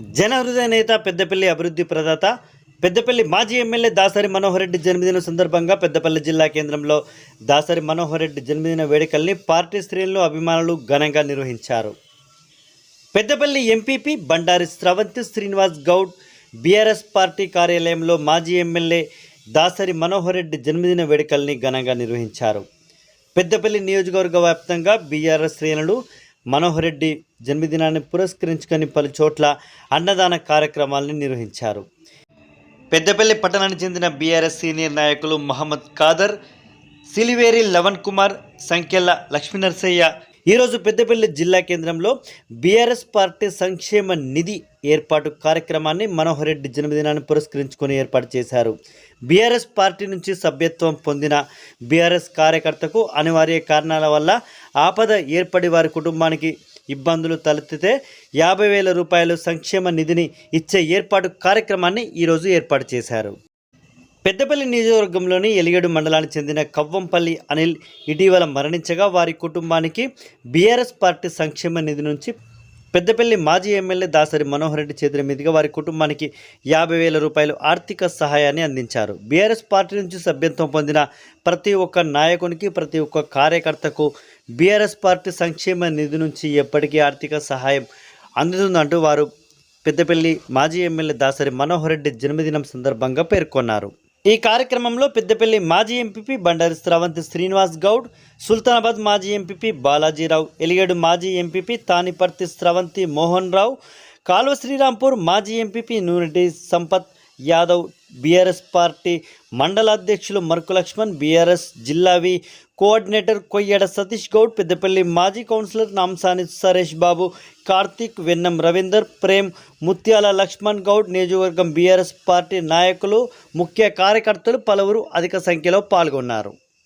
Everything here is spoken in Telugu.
జనహృదయ నేత పెద్దపల్లి అభివృద్ధి ప్రదాత పెద్దపల్లి మాజీ ఎమ్మెల్యే దాసరి మనోహర్ రెడ్డి జన్మదిన సందర్భంగా పెద్దపల్లి జిల్లా కేంద్రంలో దాసరి మనోహర్ రెడ్డి జన్మదిన వేడుకల్ని పార్టీ శ్రేణులు అభిమానులు ఘనంగా నిర్వహించారు. Peddapalli MPP Bandari Sravanthi Srinivas Goud BRS party కార్యాలయంలో మాజీ ఎమ్మెల్యే దాసరి మనోహర్ రెడ్డి జన్మదిన వేడుకల్ని ఘనంగా నిర్వహించారు. పెద్దపల్లి నియోజకవర్గ వ్యాప్తంగా బీఆర్ఎస్ శ్రేణులు మనోహర్ రెడ్డి జన్మదినాన్ని పురస్కరించుకొని పలు చోట్ల అన్నదాన కార్యక్రమాలను నిర్వహించారు. పెద్దపల్లి పట్టణానికి చెందిన బీఆర్ఎస్ సీనియర్ నాయకులు మహమ్మద్ ఖాదర్ సిలివేరి లవన్ కుమార్ సంఖ్యల లక్ష్మీనరసయ్య. ఈరోజు పెద్దపల్లి జిల్లా కేంద్రంలో బీఆర్ఎస్ పార్టీ సంక్షేమ నిధి ఏర్పాటు కార్యక్రమాన్ని మనోహర్ రెడ్డి జన్మదినాన్ని పురస్కరించుకొని ఏర్పాటు చేశారు. బీఆర్ఎస్ పార్టీ నుంచి సభ్యత్వం పొందిన బీఆర్ఎస్ కార్యకర్తకు అనివార్య కారణాల వల్ల ఆపద ఏర్పడి వారి కుటుంబానికి ఇబ్బందులు తలెత్తితే యాభై వేల రూపాయలు సంక్షేమ నిధిని ఇచ్చే ఏర్పాటు కార్యక్రమాన్ని ఈరోజు ఏర్పాటు చేశారు. పెద్దపల్లి నియోజకవర్గంలోని ఎలిగేడు మండలానికి చెందిన కవ్వంపల్లి అనిల్ ఇటీవల మరణించగా వారి కుటుంబానికి బీఆర్ఎస్ పార్టీ సంక్షేమ నిధి నుంచి పెద్దపల్లి మాజీ ఎమ్మెల్యే దాసరి మనోహర్ రెడ్డి చేతుల మీదుగా వారి కుటుంబానికి యాభై వేల రూపాయలు ఆర్థిక సహాయాన్ని అందించారు. బీఆర్ఎస్ పార్టీ నుంచి సభ్యత్వం పొందిన ప్రతి ఒక్క నాయకునికి ప్రతి ఒక్క కార్యకర్తకు బీఆర్ఎస్ పార్టీ సంక్షేమ నిధి నుంచి ఎప్పటికీ ఆర్థిక సహాయం అందుతుందంటూ వారు పెద్దపల్లి మాజీ ఎమ్మెల్యే దాసరి మనోహర్ రెడ్డి జన్మదినం సందర్భంగా పేర్కొన్నారు. ఈ కార్యక్రమంలో పెద్దపల్లి మాజీ ఎంపీపీ బండారి స్రవంతి శ్రీనివాస్ గౌడ్ సుల్తానాబాద్ మాజీ ఎంపీపీ బాలాజీరావు ఎలిగేడు మాజీ ఎంపీపీ తానిపర్తి స్రవంతి మోహన్ రావు కాలువ శ్రీరాంపూర్ మాజీ MPP Nuneti Sampath Yadav BRS party మండల అధ్యక్షులు మరుకు లక్ష్మణ్ బీఆర్ఎస్ జిల్లావి కోఆర్డినేటర్ కొయ్యడ సతీష్ గౌడ్ పెద్దపల్లి మాజీ కౌన్సిలర్ నాంసాని సరేష్ బాబు కార్తీక్ వెన్నం రవీందర్ ప్రేమ్ ముత్యాల లక్ష్మణ్ గౌడ్ నియోజకవర్గం బీఆర్ఎస్ పార్టీ నాయకులు ముఖ్య కార్యకర్తలు పలువురు అధిక సంఖ్యలో పాల్గొన్నారు.